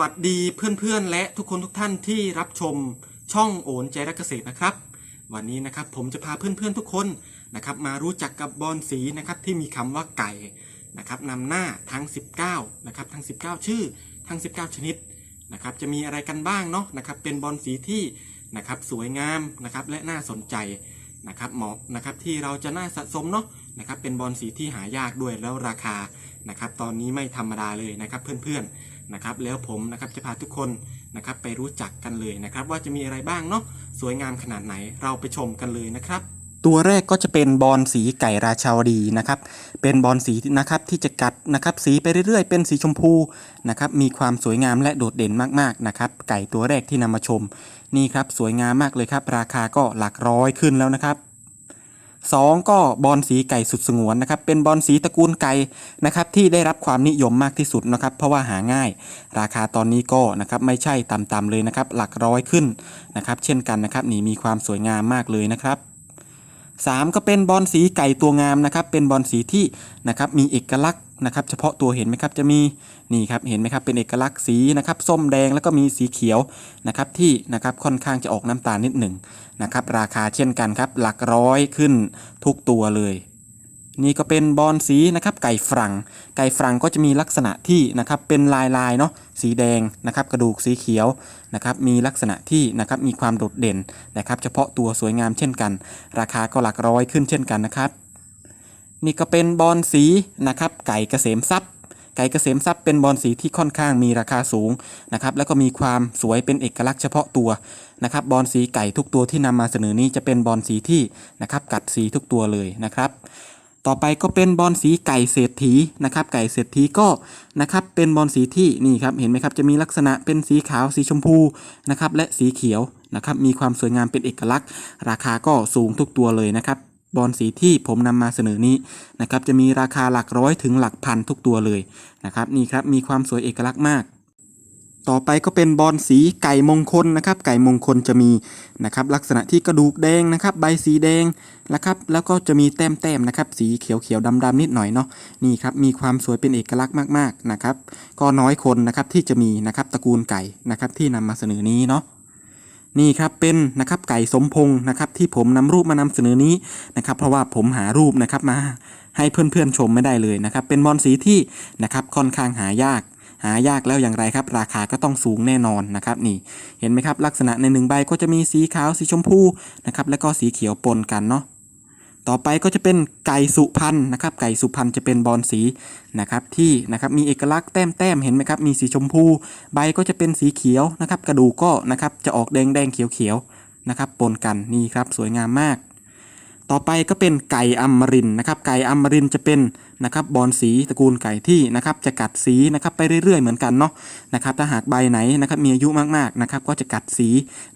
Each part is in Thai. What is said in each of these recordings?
สวัสดีเพื่อนๆ และทุกคนทุกท่านที่รับชมช่องโอนใจรักเกษตรนะครับ วันนี้นะครับผมจะพาเพื่อนๆทุกคนนะครับมารู้จักกับบอลสีนะครับที่มีคำว่าไก่นะครับนำหน้าทั้ง 19นะครับทั้ง 19 ชื่อทั้ง 19 ชนิดนะครับจะมีอะไรกันบ้างเนาะนะครับเป็นบอลสีที่นะครับสวยงามนะครับและน่าสนใจนะครับเหมาะนะครับที่เราจะน่าสะสมเนาะนะครับเป็นบอลสีที่หายากด้วยแล้วราคานะครับตอนนี้ไม่ธรรมดาเลยนะครับเพื่อนๆ นะครับแล้วผมนะครับจะพาทุกคนนะครับไปรู้จักกันเลยนะครับ ว่าจะมีอะไรบ้างเนาะสวยงามขนาดไหนเราไปชมกันเลยนะครับ ตัวแรกก็จะเป็นบอลสีไก่ราชาวดีนะครับ เป็นบอลสีนะครับที่จะกัดนะครับสีไปเรื่อยๆ เป็นสีชมพูนะครับมีความสวยงามและโดดเด่นมากๆนะครับไก่ตัวแรกที่นำมาชมนี่ครับสวยงามมากเลยครับ ราคาก็หลักร้อยขึ้นแล้วนะครับ สองก็บอลสีไก่สุดสงวนนะครับเป็นบอลสีตระกูลไก่นะครับที่ได้รับความนิยมมากที่สุดนะครับเพราะว่าหาง่าย ราคาตอนนี้ก็นะครับไม่ใช่ต่ำๆเลยนะครับหลักร้อยขึ้นนะครับเช่นกันนะครับนี่มีความสวยงามมากเลยนะครับ3ก็เป็นบอลสีไก่ตัวงามนะครับเป็นบอลสีที่นะครับมีเอกลักษณ์ นะครับเฉพาะตัวเห็นไหมครับจะมีนี่ครับเห็นไหมครับเป็นเอกลักษณ์สีนะครับส้มแดงแล้วก็มีสีเขียวนะครับที่นะครับค่อนข้างจะออกน้ำตาลนิดหนึ่งนะครับราคาเช่นกันครับหลักร้อยขึ้นทุกตัวเลยนี่ก็เป็นบอลสีนะครับไก่ฝรั่ง ไก่ฝรั่งก็จะมีลักษณะที่นะครับเป็นลายลายเนาะสีแดงนะครับกระดูกสีเขียวนะครับมีลักษณะที่นะครับมีความโดดเด่นนะครับเฉพาะตัวสวยงามเช่นกัน ราคาก็หลักร้อยขึ้นเช่นกันนะครับ นี่ก็เป็นบอลสีนะครับไก่เกษมทรัพย์ ไก่เกษมทรัพย์เป็นบอลสีที่ค่อนข้างมีราคาสูงนะครับแล้วก็มีความสวยเป็นเอกลักษณ์เฉพาะตัวนะครับบอลสีไก่ทุกตัวที่นำมาเสนอนี้จะเป็นบอลสีที่นะครับกัดสีทุกตัวเลยนะครับต่อไปก็เป็นบอลสีไก่เศรษฐีนะครับ ไก่เศรษฐีก็นะครับเป็นบอลสีที่นี่ครับเห็นไหมครับจะมีลักษณะเป็นสีขาวสีชมพูนะครับและสีเขียวนะครับมีความสวยงามเป็นเอกลักษณ์ ราคาก็สูงทุกตัวเลยนะครับ บอลสีที่ผมนำมาเสนอนี้นะครับจะมีราคาหลักร้อยถึงหลักพันทุกตัวเลยนะครับนี่ครับมีความสวยเอกลักษณ์มาก ต่อไปก็เป็นบอลสีไก่มงคลนะครับ ไก่มงคลจะมีนะครับลักษณะที่กระดูกแดงนะครับ ใบสีแดงนะครับ แล้วก็จะมีแต้มๆนะครับ สีเขียวๆดำๆนิดหน่อยเนาะนี่ครับมีความสวยเป็นเอกลักษณ์มากๆนะครับ ก็น้อยคนนะครับที่จะมีนะครับตระกูลไก่นะครับที่นำมาเสนอนี้เนาะ นี่ครับเป็นนะครับไก่สมพงศ์นะครับที่ผมนำรูปมานำเสนอนี้นะครับเพราะว่าผมหารูปนะครับมาให้เพื่อนๆชมไม่ได้เลยนะครับเป็นบอลสีที่นะครับค่อนข้างหายาก หายากแล้วอย่างไรครับ ราคาก็ต้องสูงแน่นอนนะครับนี่เห็นไหมครับลักษณะในหนึ่งใบก็จะมีสีขาวสีชมพูนะครับแล้วก็สีเขียวปนกันเนาะ ต่อไปก็จะเป็นไก่สุพรรณนะครับ ไก่สุพรรณจะเป็นบอลสีนะครับที่นะครับมีเอกลักษณ์แต้มแต้มเห็นไหมครับมีสีชมพู ใบก็จะเป็นสีเขียวนะครับ กระดูกก็นะครับจะออกแดงแดงเขียวเขียวนะครับปนกันนี่ครับสวยงามมาก ต่อไปก็เป็นไก่อัมรินนะครับไก่อัมรินจะเป็นนะครับบอลสีตระกูลไก่ที่นะครับจะกัดสีนะครับไปเรื่อยๆเหมือนกันเนาะนะครับถ้าหากใบไหนนะครับมีอายุมากๆนะครับก็จะกัดสี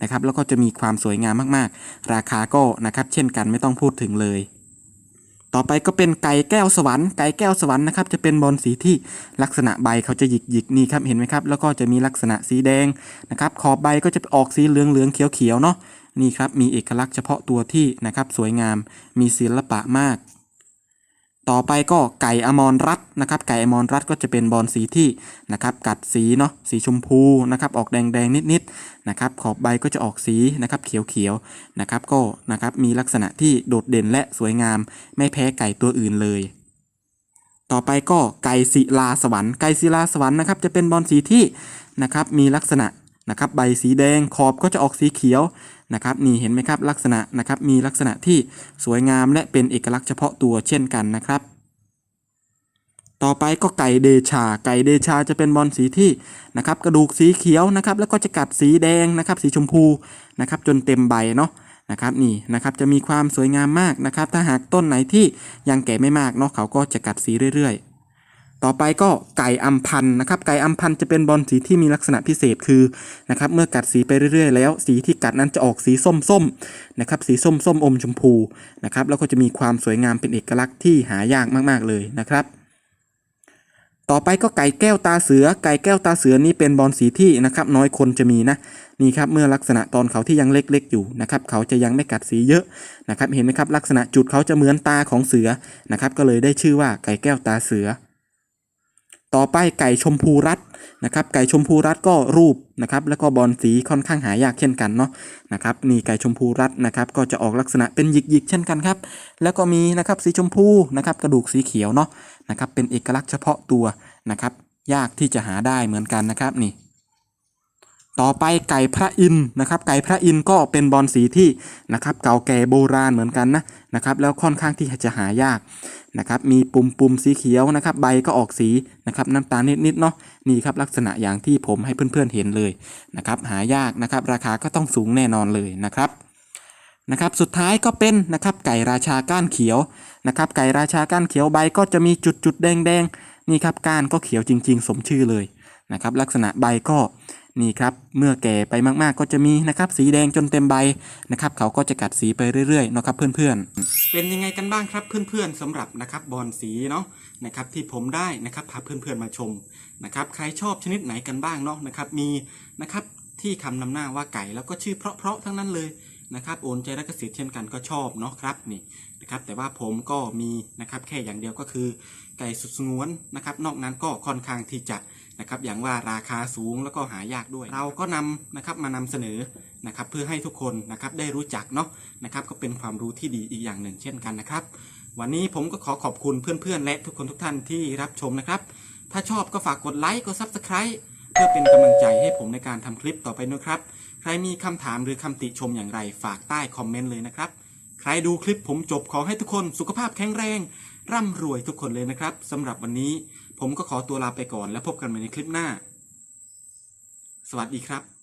นะครับแล้วก็จะมีความสวยงามมากๆ ราคาก็นะครับเช่นกันไม่ต้องพูดถึงเลยต่อไปก็เป็นไก่แก้วสวรรค์ไก่แก้วสวรรค์นะครับจะเป็นบอลสีที่ลักษณะใบเขาจะหยิกหยิกนี่ครับเห็นไหมครับแล้วก็จะมีลักษณะสีแดงนะครับขอบใบก็จะออกสีเหลืองเหลืองเขียวเขียวเนาะ นี่ครับมีเอกลักษณ์เฉพาะตัวที่นะครับสวยงาม มีศิลปะมาก ต่อไปก็ไก่อมรรัตนะครับ ไก่อมรรัตก็จะเป็นบอลสีที่นะครับกัดสีเนาะสีชมพูนะครับออกแดงแดงๆนิดๆนะครับขอบใบก็จะออกสีนะครับเขียวเขียวๆนะครับก็นะครับมีลักษณะที่โดดเด่นและสวยงาม ไม่แพ้ไก่ตัวอื่นเลยต่อไปก็ไก่ศิลาสวรรค์ไก่ศิลาสวรรค์นะครับจะเป็นบอลสีที่นะครับมีลักษณะนะครับใบสีแดงขอบก็จะออกสีเขียว นะครับนี่เห็นไหมครับลักษณะนะครับมีลักษณะที่สวยงามและเป็นเอกลักษณ์เฉพาะตัวเช่นกันนะครับ ต่อไปก็ไก่เดชา ไก่เดชาจะเป็นบอลสีที่นะครับกระดูกสีเขียวนะครับแล้วก็จะกัดสีแดงนะครับสีชมพูนะครับจนเต็มใบเนาะนะครับนี่นะครับจะมีความสวยงามมากนะครับถ้าหากต้นไหนที่ยังแก่ไม่มากเนาะเขาก็จะกัดสีเรื่อยๆ ต่อไปก็ไก่อัมพันธ์นะครับ ไก่อัมพันธ์จะเป็นบอลสีที่มีลักษณะพิเศษคือนะครับเมื่อกัดสีไปเรื่อยๆ แล้ว สีที่กัดนั้นจะออกสีส้มๆนะครับสีส้มส้มอมชมพูนะครับแล้วก็จะมีความสวยงามเป็นเอกลักษณ์ที่หายากมากๆเลยนะครับต่อไปก็ไก่แก้วตาเสือ ไก่แก้วตาเสือนี่เป็นบอลสีที่นะครับน้อยคนจะมีนะนี่ครับเมื่อลักษณะตอนเขาที่ยังเล็กๆอยู่นะครับเขาจะยังไม่กัดสีเยอะนะครับเห็นไหมครับลักษณะจุดเขาจะเหมือนตาของเสือนะครับก็เลยได้ชื่อว่าไก่แก้วตาเสือ ต่อไปไก่ชมพูรัดนะครับ ไก่ชมพูรัดก็รูปนะครับ แล้วก็บอลสีค่อนข้างหายากเช่นกันเนาะนะครับ นี่ไก่ชมพูรัดนะครับ ก็จะออกลักษณะเป็นหยิกๆเช่นกันครับ แล้วก็มีนะครับสีชมพูนะครับ กระดูกสีเขียวเนาะนะครับ เป็นเอกลักษณ์เฉพาะตัวนะครับ ยากที่จะหาได้เหมือนกันนะครับนี่ ต่อไปไก่พระอินนะครับ ไก่พระอินก็เป็นบอลสีที่นะครับเก่าแก่โบราณเหมือนกันนะนะครับ แล้วค่อนข้างที่จะหายากนะครับ มีปุ่มปุ่มสีเขียวนะครับ ใบก็ออกสีนะครับน้ำตาลนิดๆเนาะนี่ครับลักษณะอย่างที่ผมให้เพื่อนๆเห็นเลยนะครับ หายากนะครับ ราคาก็ต้องสูงแน่นอนเลยนะครับนะครับสุดท้ายก็เป็นนะครับไก่ราชาก้านเขียวนะครับ ไก่ราชาก้านเขียวใบก็จะมีจุดจุดๆแดงๆนี่ครับก้านก็เขียวจริง ๆ สมชื่อเลยนะครับ ลักษณะใบก็ นี่ครับเมื่อแก่ไปมากๆก็จะมีนะครับสีแดงจนเต็มใบนะครับเขาก็จะกัดสีไปเรื่อยๆนะครับเพื่อนๆ เป็นยังไงกันบ้างครับเพื่อนๆสำหรับนะครับบอลสีเนาะนะครับที่ผมได้นะครับพาเพื่อนๆมาชมนะครับใครชอบชนิดไหนกันบ้างเนาะนะครับมีนะครับที่คำนำหน้าว่าไก่แล้วก็ชื่อเพราะๆทั้งนั้นเลยนะครับโอนใจรักเกษตรเช่นกันก็ชอบเนาะครับนี่นะครับแต่ว่าผมก็มีนะครับแค่อย่างเดียวก็คือไก่สุดสงวนนะครับนอกนั้นก็ค่อนข้างที่จะ นะครับอย่างว่าราคาสูงแล้วก็หายากด้วย เราก็นำนะครับมานำเสนอนะครับเพื่อให้ทุกคนนะครับได้รู้จักเนาะนะครับก็เป็นความรู้ที่ดีอีกอย่างหนึ่งเช่นกันนะครับ วันนี้ผมก็ขอขอบคุณเพื่อนๆ และทุกคนทุกท่านที่รับชมนะครับ ถ้าชอบก็ฝากกดไลค์กด Subscribe เพื่อเป็นกำลังใจให้ผมในการทำคลิปต่อไปนะครับ ใครมีคำถามหรือคำติชมอย่างไรฝากใต้คอมเมนต์เลยนะครับ ใครดูคลิปผมจบขอให้ทุกคนสุขภาพแข็งแรง ร่ำรวยทุกคนเลยนะครับสำหรับวันนี้ ผมก็ขอตัวลาไปก่อนแล้วพบกันใหม่ในคลิปหน้า สวัสดีครับ